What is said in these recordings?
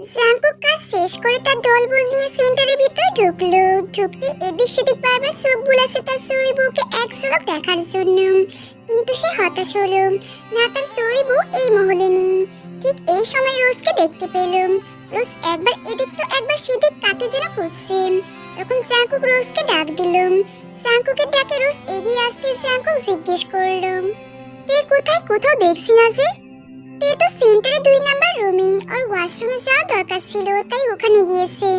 Jungkook কাজ শেষ করে তার দলবল নিয়ে সেন্টারের ভিতরে ঢুকলো। ঢুকতে এদিক সেদিক বারবার চোখ বুলাচ্ছে তার সরি বউকে এক ঝলক দেখার জন্য। কিন্তু সে হতাশ হলো। না, তার সরি বউ এই মহলে নেই। ঠিক এই সময় রোজকে দেখতে পেলাম। রোজ একবার এদিক তো একবার সেদিক কাকে যেন খুঁজছে তখন জাঙ্কুক রোজকে ডাক দিলাম। জাঙ্কুকের ডাকে রোজ এগিয়ে আসতে জাঙ্কুক জিজ্ঞেস করলাম তুই কোথায়? কোথাও দেখছি না যে? তে তো সেন্টারে দুই নাম্বার রুমে আর ওয়াশরুমে যাওয়ার দরকার ছিল, তাই ওখানে গিয়েছে।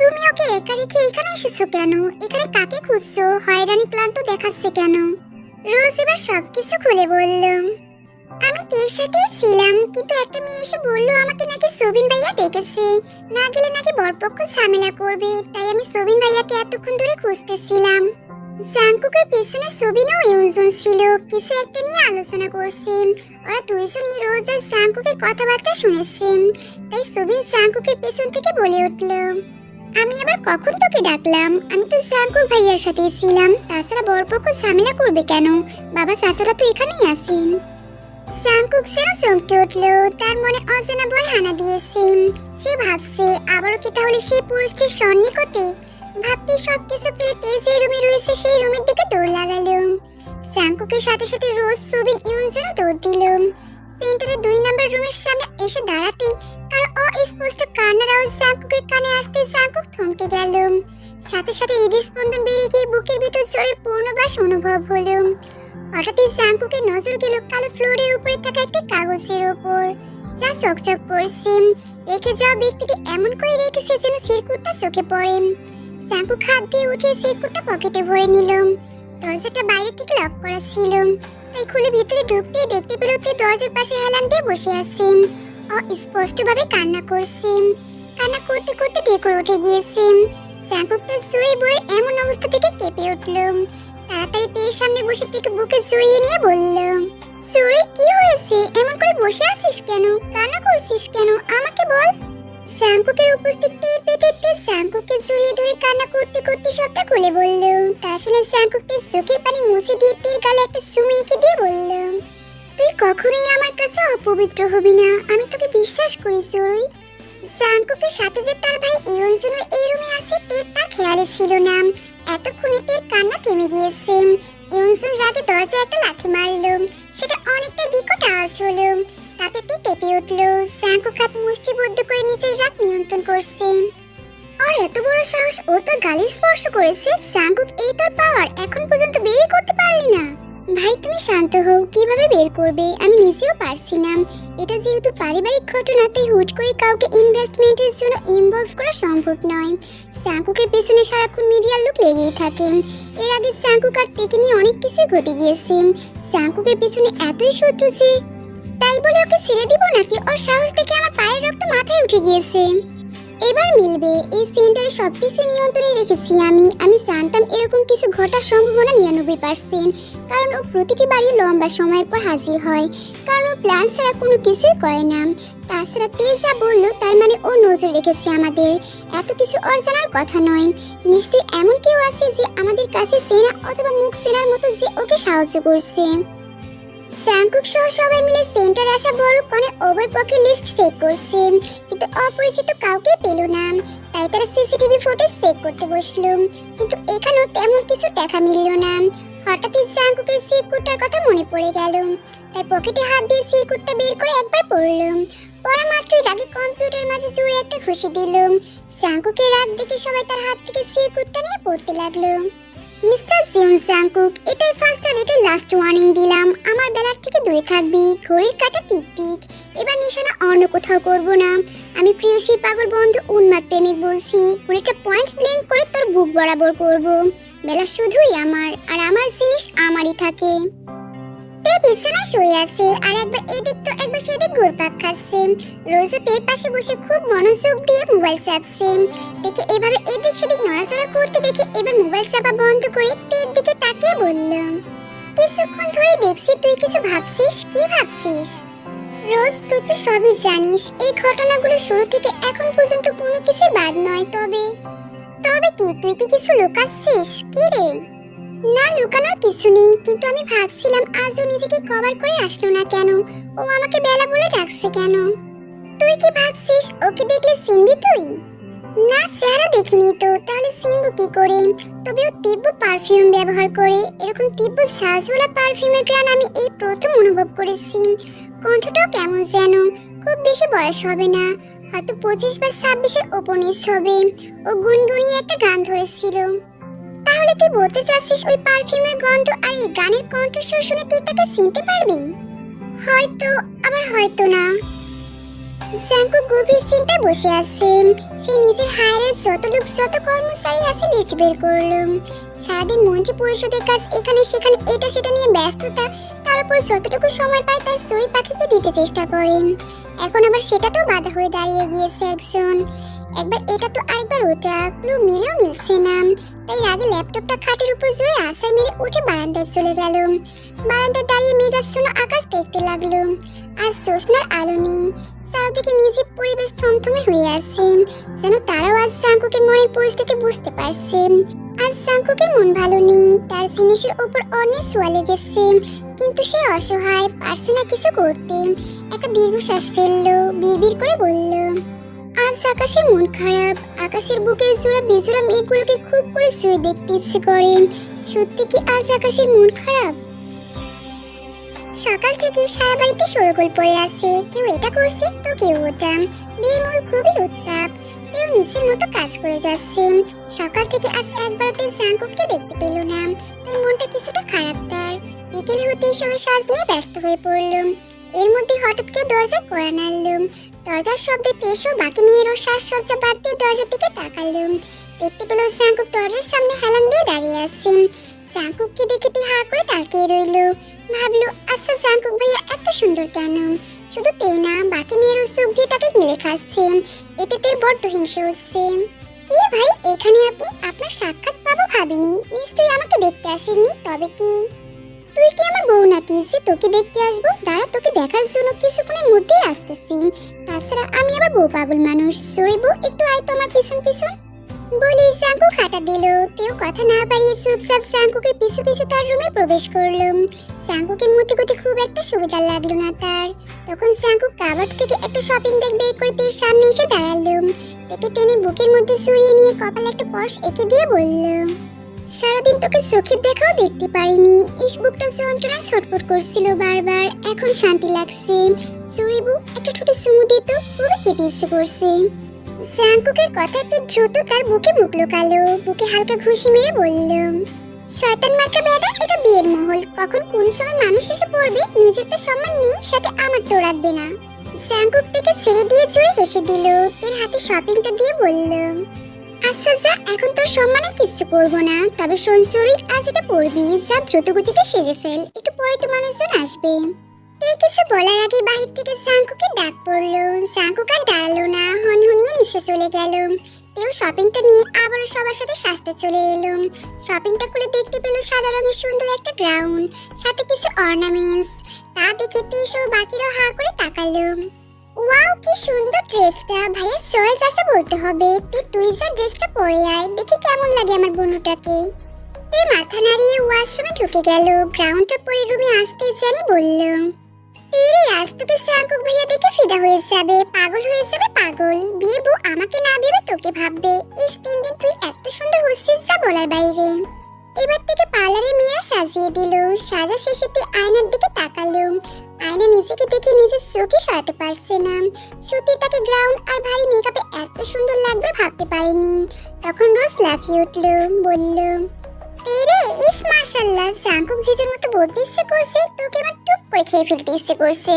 তুমি ওকে একা রেখে এখানে এসেছ কেন? এখানে কাকে খুঁজছো? হয়রানি ক্লান্ত দেখাচ্ছে কেন? রোজ এবার সবকিছু খুলে বললাম আমি তের সাথেই ছিলাম, কিন্তু একটা মেয়ে এসে বলল আমাকে নাকি সবিন ভাইয়া ডেকেছে। না গেলে নাকি বরপক্ষ ঝামেলা করবে, তাই আমি সবিন ভাইয়াকে এতক্ষণ ধরে খুঁজতেছিলাম। জাঙ্কুকের পেছনে সবিনও ইউনজন ছিল। কিছু একটা নিয়ে আলোচনা করছে। ওরা দুইজনই রোজ আর জাঙ্কুকের কথাবার্তা শুনেছে। তাই সবিন জাঙ্কুকের পেছন থেকে বলে উঠল, আমি আবার কখন তোকে ডাকলাম? আমি তো জাঙ্কুক ভাইয়ার সাথে ছিলাম। তাছাড়া বরপক্ষ ঝামেলা করবে কেন? বাবা চাচারা তো এখানেই আছেন। জাঙ্কুক যেন চমকে উঠল, তার মনে অজানা ভয় হানা দিয়েছে। সে ভাবছে, আবারও কি তাহলে সেই পুরুষটির সন্নিকটে ভাবতে সব কিছু ফেলে যে রুমে রয়েছে সেই রুমের দিকে দৌড় লাগালো জাঙ্কুকের সাথে সাথে রোজ সুবিন ইউনজনও দৌড় দিল সেন্টারের দুই নম্বর রুমের সামনে এসে দাঁড়াতে কারও অস্পষ্ট কান্নার আওয়াজ জাঙ্কুকের কানে আসতে জাঙ্কুক থমকে গেল সাথে সাথে হৃদস্পন্দন বেড়ে গিয়ে বুকের ভিতর জোরের পূর্ণবাস অনুভব হলো হঠাৎই জাঙ্কুকের নজর গেল কালো ফ্লোরের উপরে থাকা একটি কাগজের উপর যা চকচক করছে রেখে যাওয়া ব্যক্তিটি এমন করে রেখেছে যেন চিরকুটটা চোখে পড়ে। জাঙ্কুক হাত দিয়ে উঠে চিরকুটটা পকেটে ভরে নিল দরজাটা বাইরে থেকে লক করা ছিল তাই খুলে ভিতরে ঢুকতেই দেখতে পেল তে দরজার পাশে হেলান দিয়ে বসে আছে। অস্পষ্টভাবে কান্না করছে। কান্না করতে করতে ঢেকুর উঠে গিয়েছে। জাঙ্কুক তার বইয়ের এমন অবস্থা থেকে কেঁপে উঠল তাড়াতাড়ি তের সামনে বসে থেকে বুকে জড়িয়ে নিয়ে বলল সুরে কি হয়েছে? এমন করে বসে আছিস কেন? কান্না করছিস কেন? আমাকে বল। জাঙ্কুকের উপস্থিত টের পেতে তে জাঙ্কুককে জড়িয়ে ধরে কান্না করতে করতে সবটা খুলে বলল। তা শুনে জাঙ্কুক তার চোখের পানি মুছে দিয়ে তের গালে একটা সুমি এঁকে দিয়ে বলল, তুই কখনোই আমার কাছে অপবিত্র হবি না। আমি তোকে বিশ্বাস করি সুরই জাঙ্কুকের সাথে যে তার ভাই ইরঞ্জন এই রুমে আছে, তের তা খেয়ালে ছিল না। এতক্ষণে তের কান্না থেমে গিয়েছে। ইউনসুন রাগে দরজায় একটা লাথি মারলো। সেটা অনেকটা বিকট আওয়াজ হলো। তাতে তে কেঁপে উঠল। জাঙ্কুক হাত মুষ্টিবদ্ধ করে নিজের রাগ নিয়ন্ত্রণ করছে। আর এত বড় সাহস ও তোর গালি স্পর্শ করেছে জাঙ্কুক এই তোর পাওয়ার এখন পর্যন্ত বেরই করতে পারলি না। ভাই, তুমি শান্ত হও, কীভাবে বের করবে? আমি নিজেও পারছি না। এটা যেহেতু পারিবারিক ঘটনা তাই হুট করে কাউকে ইনভেস্টমেন্টের জন্য ইনভলভ করা সম্ভব নয়। সাঙ্কুকের পেছনে সারাক্ষণ মিডিয়ার লোক লেগেই থাকেন এর আগে সাঙ্কুক আর তেকে নিয়ে অনেক কিছুই ঘটে গিয়েছে। সাঙ্কুকের পেছনে এতই শত্রু যে তাই বলে ওকে ছেড়ে দিব নাকি? ওর সাহস দেখে আমার পায়ের রক্ত মাথায় উঠে গিয়েছে। এবার মিলবে, এই সেন্টারে সবকিছু নিয়ন্ত্রণে রেখেছি আমি। আমি জানতাম এরকম কিছু ঘটার সম্ভাবনা নিরানব্বই পার্সেন্ট। কারণ ও প্রতিটি বাড়ি লম্বা সময়ের পর হাজির হয়। কারণ ও প্ল্যান ছাড়া কোনো কিছুই করে না। তাছাড়া তেজ যা বলল, তার মানে ও নজর রেখেছে আমাদের। এত কিছু ওর জানার কথা নয়। নিশ্চয়ই এমন কেউ আছে যে আমাদের কাছে চেনা অথবা মুখ চেনার মতো যে ওকে সাহায্য করছে। জাঙ্কুক সহ সবাই মিলে সেন্টার আসা বড় ওভার পক্ষে লিস্ট চেক করছে। কিন্তু অপরিচিত কাউকে পেল না। তাই তারা সিসিটিভি ফুটেজ চেক করতে বসল। কিন্তু এখানেও তেমন কিছু দেখা মিলল না। হঠাৎই জাঙ্কুকের সিরকুটটার কথা মনে পড়ে গেল। তাই পকেটে হাত দিয়ে সিরকুটটা বের করে একবার পড়ল। পড়া মাত্রই রাগে কম্পিউটার মাঝে জুড়ে একটা খুশি দিল। জাঙ্কুকের রাগ দেখে সবাই তার হাত থেকে সিরকুটটা নিয়ে পড়তে লাগল। মিস্টার জিউন জাঙ্কুক এটাই ফার্স্ট আর এটাই লাস্ট ওয়ার্নিং দিলাম। আমার বেলার থেকে দূরে থাকবি, ঘড়ির কাটা টিক টিক। এবার নিশানা অন্য কোথাও করব না। আমি প্রিয় সেই পাগল বন্ধু উন্মাদ প্রেমিক বলছি কুড়িটা পয়েন্ট ব্ল্যাঙ্ক করে তোর বুক বরাবর করব। বেলা শুধুই আমার, আর আমার জিনিস আমারই থাকে। তে বিছানা শুয়ে আছে, আর একবার এদিক তো একবার সেদিক ঘুরপাক খাচ্ছে। রোজও তের পাশে বসে খুব মনোযোগ দিয়ে মোবাইল চাপছে। দেখে এভাবে এদিক সেদিক নড়াচড়া করতে তাকিয়ে বললাম, কিছুক্ষণ ধরে দেখছি তুই কিছু ভাবছিস, কি ভাবছিস? রোজ তুই তো সবই জানিস, এই ঘটনাগুলো শুরু থেকে এখন পর্যন্ত কোনো কিছু বাদ নয় তবে। তবে কি তুই কি কিছু লুকাচ্ছিস? কি রে? না, লুকানোর কিছু নেই, কিন্তু আমি ভাবছিলাম আজও নিজেকে কভার করে আসলো না কেন? ও আমাকে বেলা বলে ডাকছে কেন? তুই কি ভাবছিস? ওকে কি করে? তবেও তীব্র পারফিউম ব্যবহার করে। এরকম তীব্র সাজওয়ালা পারফিউমের গ্রান আমি এই প্রথম অনুভব করেছি। কণ্ঠটাও কেমন যেন। খুব বেশি বয়স হবে না। হয়তো পঁচিশ বা ছাব্বিশের ওপনিস হবে। ও গুনগুনিয়ে একটা গান ধরেছিল। তাহলে তুই বলতে চাচ্ছিস ওই পারফিউমের গন্ধ আর এই গানের কণ্ঠস্বর শুনে তুই তাকে চিনতে পারবি? হয়তো, আবার হয়তো না। জ্যাঙ্কো গভীর চিন্তায় বসে আছে। সে নিজের হায়ারের যত লোক, যত কর্মচারী আছে লিস্ট বের করল। সারাদিন মন্ত্রী পরিষদের কাজ এখানে, সেখানে, এটা, সেটা নিয়ে ব্যস্ততা, তার উপর যতটুকু সময় পায় তার সই পাখিকে দিতে চেষ্টা করেন। এখন আবার সেটাতেও বাধা হয়ে দাঁড়িয়ে গিয়েছে একজন। একবার এটা তো আরেকবার ওটা ক্লু মিলেও মিলছে না। তাই আগে ল্যাপটপটা খাটের উপর জোরে আছাড় মেরে উঠে বারান্দায় চলে গেল। বারান্দায় দাঁড়িয়ে মেঘাচ্ছন্ন আকাশ দেখতে লাগল। আজ জ্যোৎস্নার আলো নেই। চারদিকে নিজের পরিবেশ থমথমে হয়ে আছে। যেন তারাও আজ সাঙ্কুকের মনের পরিস্থিতি বুঝতে পারছে। আজ সাঙ্কুকের মন ভালো নেই, তার জিনিসের উপর অনেক ছোঁয়া লেগেছে। কিন্তু সে অসহায়, পারছে না কিছু করতে। একটা দীর্ঘশ্বাস ফেলল, বিড়বিড় করে বলল, আজ আকাশের মন খারাপ, আকাশের বুকের জোড়া বেজোড়া মেঘগুলোকে খুব করে শুয়ে দেখতে ইচ্ছে করে। সত্যি কি আজ আকাশের মন খারাপ? সকাল থেকে সারা বাড়িতে সরগোল পড়ে আছে। কেউ এটা করছে, তো কেউ ওটা। মন খুবই উত্তাপ। কেউ নিজের মতো কাজ করে যাচ্ছে। সকাল থেকে আজ একবার একবারতে জাঙ্কুককে দেখতে পেল না। তাই মনটা কিছুটা খারাপ তার। বিকেলে হতেই সবাই সাজ নিয়ে ব্যস্ত হয়ে পড়ল। এর মধ্যে হঠাৎ কেউ দরজা কড়া নাড়ল দরজার শব্দে তেসও বাকি মেয়েরও শ্বাসসজ্জা বাদ দিয়ে দরজার দিকে তাকালো। দেখতে পেল জাঙ্কুক দরজার সামনে হেলান দিয়ে দাঁড়িয়ে আছে। জাঙ্কুককে দেখে তে হা করে তাকিয়ে রইল। ভাবলো আচ্ছা জাঙ্কুক ভাইয়া, এত সুন্দর কেন? শুধু তে না, বাকি মেয়েরও চোখ দিয়ে তাকে গিলে খাচ্ছে এতে তের বড্ড হিংসে হচ্ছে। কি ভাই, এখানে আপনি? আপনার সাক্ষাৎ পাবো ভাবিনি। নিশ্চয়ই আমাকে দেখতে আসেননি, তবে কি? তুই কি আমার বউ নাকি? যে তোকে দেখতে আসব? দাঁড়া, তোকে দেখার জন্য কিছুক্ষণের মধ্যেই আসতেছি। তাছাড়া আমি আবার বউ পাগল মানুষ। সরি বউ, একটু আয় তো আমার পিছন পিছন। বলি সাঙ্কু খাটা দিল। তেও কথা না বাড়িয়ে চুপচাপ সাঙ্কুকের পিছু পিছু তার রুমে প্রবেশ করল। সাঙ্কুকের মধ্যে গতি খুব একটা সুবিধা লাগল না তার। তখন সাঙ্কুক কাবার্ড থেকে একটা শপিং ব্যাগ বের করে তার সামনে এসে দাঁড়াল। তাকে টেনে বুকের মধ্যে সরিয়ে নিয়ে কপালে একটা পর্স এঁকে দিয়ে বলল, সারাদিন তোকে চোখের দেখাও দেখতে পারিনি। ইস বুকটা যন্ত্রণা ছটফট করছিল বারবার। এখন শান্তি লাগছে। চুরিবু একটা ঠোঁটে চুমু দিত খুবই খেতে ইচ্ছে করছে। জাঙ্কুকের কথাতে দ্রুত তার বুকে মুখ লুকালো। বুকে হালকা ঘুষি মেরে বলল শয়তান মার্কা বেটা এটা বিয়ের মহল। কখন কোন সময় মানুষ এসে পড়বে, নিজের তো সম্মান নেই, সাথে আমার তো রাখবে না। জাঙ্কুক থেকে ছেড়ে দিয়ে জোরে হেসে দিল। এর হাতে শপিংটা দিয়ে বলল আচ্ছা যা, এখন তোর সম্মানে কিচ্ছু করব না। তবে সঞ্চরি আজ এটা পড়বি যা দ্রুত গতিতে সেজে ফেল। একটু পরে তো মানুষজন আসবে। এই কিছু বলার আগে বাহির থেকে জাঙ্কুকে ডাক পড়ল। জাঙ্কুক আর দাঁড়াল না। হনহনিয়ে নিচে চলে গেল। তেও শপিংটা নিয়ে আবারও সবার সাথে সাজতে চলে এলো শপিংটা খুলে দেখতে পেল সাদা রঙের সুন্দর একটা গ্রাউন্ড সাথে কিছু অর্নামেন্টস তা দেখে তেসও বাকিরাও হা করে তাকালো ওয়াও কি সুন্দর ড্রেসটা। ভাইয়ের চয়েস আছে বলতে হবে। তুই তুই যা ড্রেসটা পরে আয়, দেখি কেমন লাগে আমার বন্ধুটাকে। তুই মাথা নাড়িয়ে ওয়াশরুমে ঢুকে গেল। গ্রাউন্ডটা পরে রুমে আসতে জানি বলল তেরে আজ তোকে শ্যাঙ্কুক ভাইয়া দেখে ফিদা হয়ে যাবে, পাগল হয়ে যাবে পাগল। বিয়ের আমাকে না ভেবে তোকে ভাববে। ইস, তিন দিন তুই এত সুন্দর হচ্ছিস যা বলার বাইরে। এবার থেকে পার্লারে মেয়েরা সাজিয়ে দিল। সাজা শেষেতে আয়নার দিকে তাকালো। আয়না নিজেকে দেখে নিজের চোখে সরাতে পারছে না। সত্যি তাকে গ্রাউন্ড আর ভারী মেকআপে এত সুন্দর লাগবে ভাবতে পারেনি। তখন রোজ লাফিয়ে উঠল, বলল তেরে, ইস মাশাল্লাহ, জাঙ্কুক জিজুর মতো বলতে ইচ্ছে করছে, তোকে আমার টুপ করে খেয়ে ফেলতে ইচ্ছে করছে।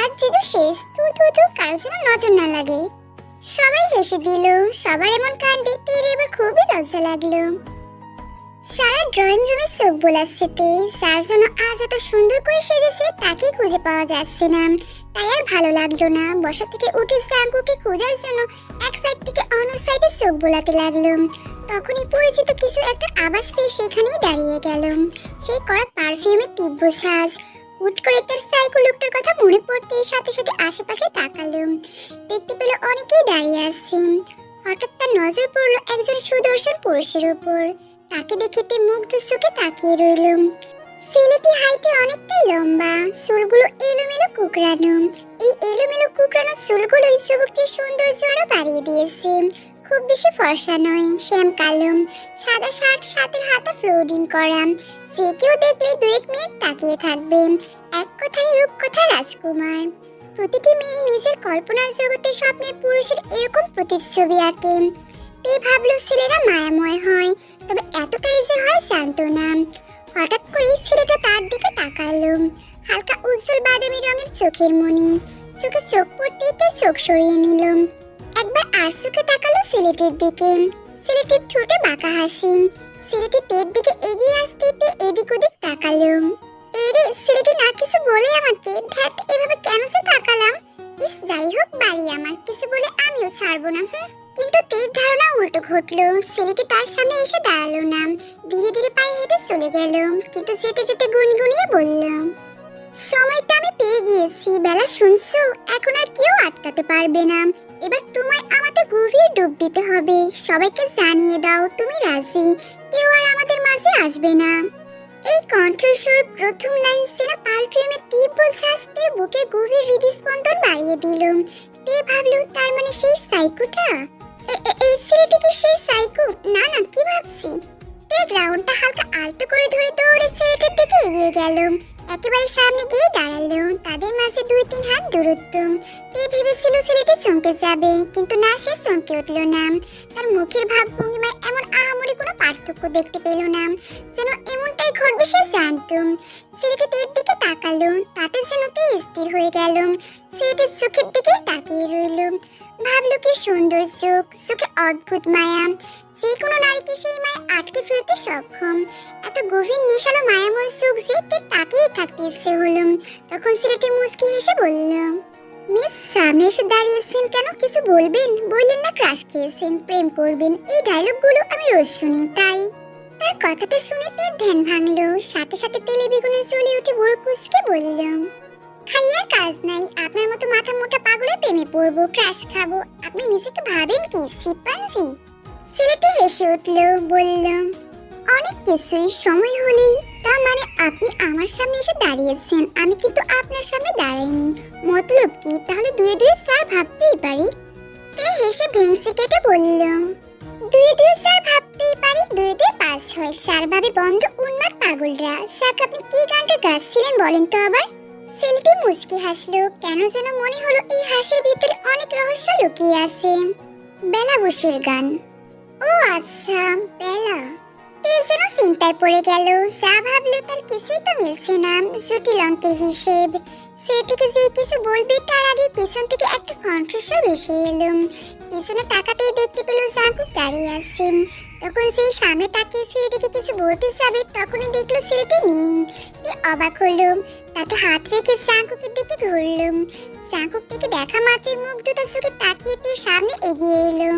আজ জিজু শেষ, তু তু তু, কারোর যেন নজর না লাগে। সবাই হেসে দিল, সবার এমন কাণ্ডে তেরে এবার খুবই লজ্জা লাগল। সারা ড্রয়িং রুমে চোখ বোলাচ্ছে তে, যার জন্য আজ এত সুন্দর করে সেজেছে তাকে খুঁজে পাওয়া যাচ্ছে না। তাই আর ভালো লাগল না। বসা থেকে উঠে জাঙ্কুকে খোঁজার জন্য এক সাইড থেকে অন্য সাইডে চোখ বোলাতে লাগল। তখনই পরিচিত কিছু একটা আবাস পেয়ে সেখানেই দাঁড়িয়ে গেল। সেই করা পারফিউমের তীব্র সাজ। হুট করে তার সাইকো লোকটার কথা মনে পড়তে সাথে সাথে আশেপাশে তাকালো। দেখতে পেল অনেকেই দাঁড়িয়ে আছে। হঠাৎ তার নজর পড়ল একজন সুদর্শন পুরুষের উপর। তাকে দেখে তে মুগ্ধ চোখে তাকিয়ে রইল। ছেলেটি হাইটে অনেকটাই লম্বা, চুলগুলো এলোমেলো কুকরানো এই এলোমেলো কুকরানো চুলগুলোই চুবুকটির সৌন্দর্য আরও বাড়িয়ে দিয়েছে। খুব বেশি ফর্সা নয় শ্যাম কালম সাদা শার্ট, সাথে হাতা ফ্লোডিং করা। যে কেউ দেখলে দু এক মিনিট তাকিয়ে থাকবে। এক কথায় রূপকথা রাজকুমার। প্রতিটি মেয়ে নিজের কল্পনার জগতে স্বপ্নের পুরুষের এরকম প্রতিচ্ছবি আঁকে। তে ভাবলো ছেলেরা মায়াময় হয়। তবে এতটাই যে হয় জানতো না হঠাৎ করে ছেলেটা তার দিকে তাকালো। হালকা উজ্জ্বল বাদামি রঙের চোখের মনি। চোখে চোখ পড়তে তে চোখ সরিয়ে নিল। একবার আর চোখে তাকালো ছেলেটির দিকে। ছেলেটির ঠোঁটে বাঁকা হাসি। ছেলেটি তের দিকে এগিয়ে আসতে তে এদিক ওদিক তাকালো। এই রে, ছেলেটি না কিছু বলে আমাকে? ধ্যাত, এভাবে কেন যে তাকালাম? ইস, যাই হোক, বাড়ি আমার। কিছু বলে আমিও ছাড়বো না হুঁ। কিন্তু তের ধারণা উল্টো ঘটলো। ছেলেটি তার সামনে এসে দাঁড়াল না। ধীরে ধীরে পায়ে হেঁটে চলে গেল। কিন্তু যেতে যেতে গুনগুনিয়ে বলল, সময়টা আমি পেয়ে গিয়েছি, বেলা শুনছো? এখন আর কেউ আটকাতে পারবে না। এবার তোমায় আমাদের গভীর ডুব দিতে হবে। সবাইকে জানিয়ে দাও, তুমি রাজি। কেউ আর আমাদের মাঝে আসবে না। এই কণ্ঠস্বর প্রথম লাইন চেনা পারফিউমের তীব্র শাস্তির বুকের গভীর হৃদস্পন্দন বাড়িয়ে দিল। তে ভাবলো, তার মানে সেই সাইকোটা? এই ছেলেটি কি সেই সাইকো। না না, কি ভাবছি? গ্রাউন্ডটা হালকা আলতো করে ধরে দৌড়ে ছেলেটার দিকে এগিয়ে গেল একেবারে সামনে গিয়ে দাঁড়াল তাদের মাঝে দুই তিন হাত দূরত্ব তে ভেবেছিল ছেলেটি চমকে যাবে, কিন্তু না, সে চমকে উঠল না। তার মুখের ভাব ভঙ্গিমায় এমন আহামরি কোনো পার্থক্য দেখতে পেল না, যেন এমনটাই ঘটবে সে জানতো ছেলেটি তের দিকে তাকালো তাতে যেন তে স্থির হয়ে গেল ছেলেটির চোখের দিকেই তাকিয়ে রইল ভাবলো কি সুন্দর চোখ চোখে অদ্ভুত মায়া। যে কোনো নারীকে সেই মায় আটকে ফেলতে সক্ষম। এত গভীর নেশালো মায়াময় চোখ যে তে তাকিয়ে থাকতে ইচ্ছে হলো। তখন ছেলেটি মুচকি হেসে বলল, মিস, সামনে এসে দাঁড়িয়েছেন কেন? কিছু বলবেন? বললেন না ক্রাশ খেয়েছেন, প্রেম করবেন। এই ডায়লগগুলো আমি রোজ শুনি, তাই। তার কথাটা শুনে তার ধ্যান ভাঙলো। সাথে সাথে তেলে বেগুনে চলে উঠে বড় কুচকে বলল খাইয়ার কাজ নাই। আপনার মতো মাথা মোটা পাগলের প্রেমে পড়ব, ক্রাশ খাব। আপনি নিজেকে ভাবেন কি, শিপাঞ্জি? ছেলেটি হেসে উঠল, বলল, অনেক কিছুই সময় হলেই। তা মানে আপনি আমার সামনে এসে দাঁড়িয়েছেন। আমি কিন্তু আপনার সামনে দাঁড়াইনি। মতলব কি? তাহলে দুয়ে দুয়ে স্যার ভাবতেই পারি। তে হেসে ভেংসি কেটে বলল, দুয়ে দুয়ে স্যার ভাবতেই পারি, দুয়ে দুয়ে পাস হয় স্যার ভাবে বন্ধ উন্মাদ পাগলরা। স্যার আপনি কি গানটা গাচ্ছিলেন বলেন তো আবার? ছেলেটি মুচকি হাসলো। কেন যেন মনে হলো এই হাসির ভিতরে অনেক রহস্য লুকিয়ে আছে। বেলা বসুর গান। ও আচ্ছা বেলা। যেন চিন্তায় পড়ে গেল। যা ভাবলো তার কিছুই তো মিলছে না। জটিল অঙ্কের হিসেব। সেটিকে যে কিছু বলবে তার আগে পেছন থেকে একটা কণ্ঠস্বর ভেসে এলো। পেছনে তাকাতেই দেখতে পেল জাঙ্কুক দাঁড়িয়ে আছে। তখন সেই সামনে তাকিয়ে ছেলেটিকে কিছু বলতে যাবে, তখনই দেখল ছেলেটি নেই। অবাক হলো, তাকে হাত রেখে চাঙ্কুকের দিকে ঘুরলো জাঙ্কুক থেকে দেখা মাত্রই মুগ্ধতা চোখে তাকিয়ে সামনে এগিয়ে এলো।